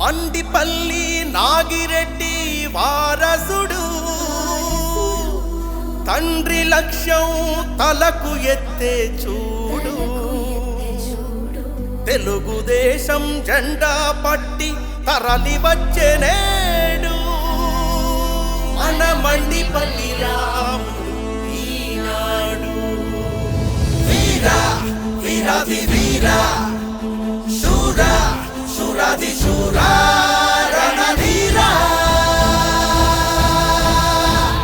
మండిపల్లి నాగిరెడ్డి వారసుడు. తండ్రి లక్ష్యం తలకు ఎత్తే చూడు. తెలుగుదేశం జెండా పట్టి తరలి వచ్చేనేడు మన మండిపల్లి రాముడు ఈనాడు. వీరా వీరాది వీరా. శూరాది శూరా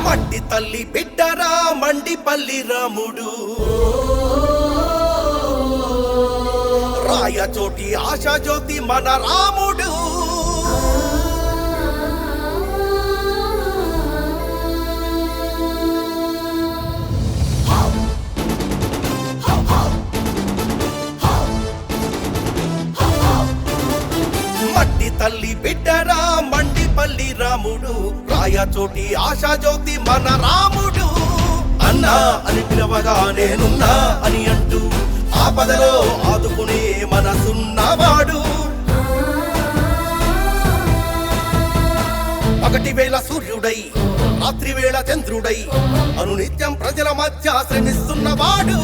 మట్టి తల్లి బిడ్డరా మండి పల్లి రాముడు. రాయచోటి ఆశాజ్యోతి మన రాముడు. రాముడు రాయచోటి ఆశాజ్యోతి మన రాముడు. అన్నా అని పిలవగా నేనున్నా అని అంటూ ఆపదలో ఆదుకునే మనసున్నవాడు. పగటి వేళ సూర్యుడై రాత్రి వేళ చంద్రుడై అనునిత్యం ప్రజల మధ్య శ్రమిస్తున్నవాడు.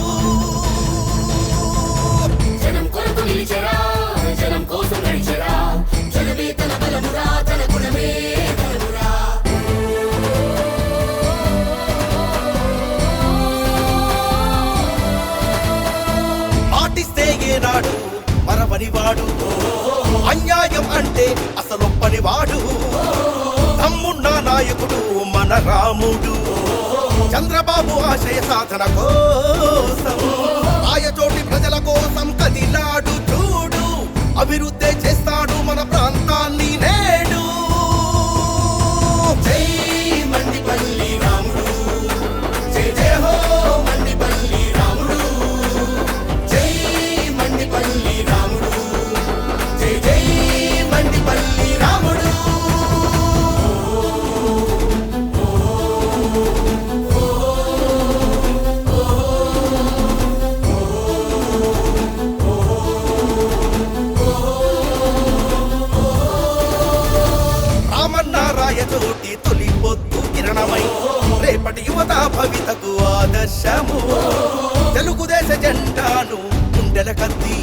ఏనాడు మరవనివాడు. అన్యాయం అంటే అసలొప్పని వాడు. తమ్మున్న నాయకుడు మన రాముడు. చంద్రబాబు ఆశయ సాధన కోసం ఆయచోటి ప్రజల కోసం కదిలాడు చూడు. అభివృద్ధి చేస్తాడు మన ప్రాంతం భవితకు ఆదర్శము. తెలుగుదేశ జెండాను గుండెల కత్తి.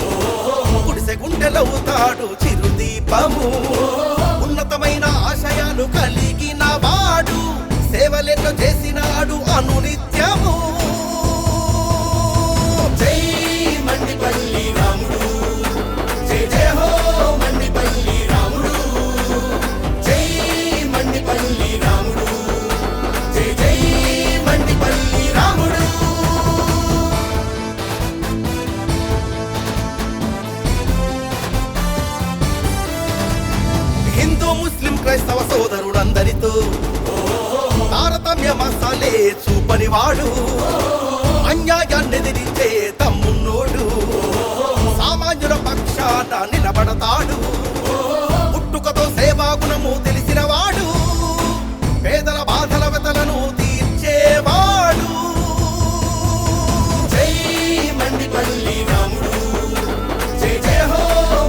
గుడిసె గుండెలవుతాడు చిరుదీపము. ఉన్నతమైన ఆశయాలు కలిగిన వాడు సేవలెన్నో చేసినాడు అనునిత్యము. మసాలే చూపని వాడు అన్యాయాన్ని ఎదిరించే తమ్మున్నోడు. సామాన్యుల పక్షాన నిలబడతాడు. పుట్టుకతో సేవాగుణము తెలిసిన వాడు పేదల బాధల వెతలను తీర్చేవాడు. జై మండిపల్లి రాముడు. జై జయ హో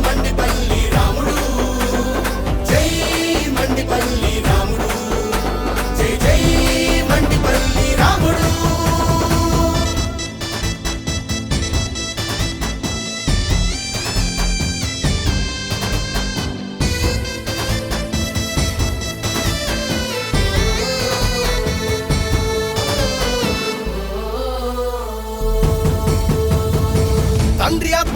మండిపల్లి రాముడు. జై మండిపల్లి రాముడు.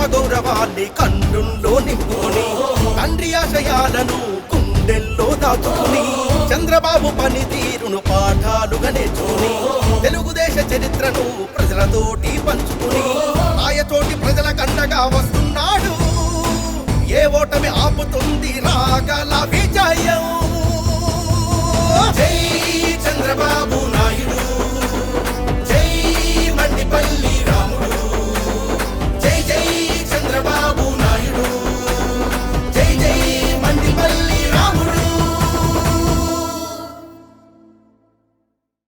గౌరవాన్ని కన్నుల్లో నింపుకొని తండ్రి ఆశయాలను గుండెల్లో దాచుకుని చంద్రబాబు పనితీరును పాఠాలుగా నేర్చుకుని తెలుగుదేశ చరిత్రను ప్రజలతోటి పంచుకుని ఆయతోటి ప్రజల కండగా వస్తున్నాడు. ఏ ఓటమి ఆపుతుంది రాగల విజయం.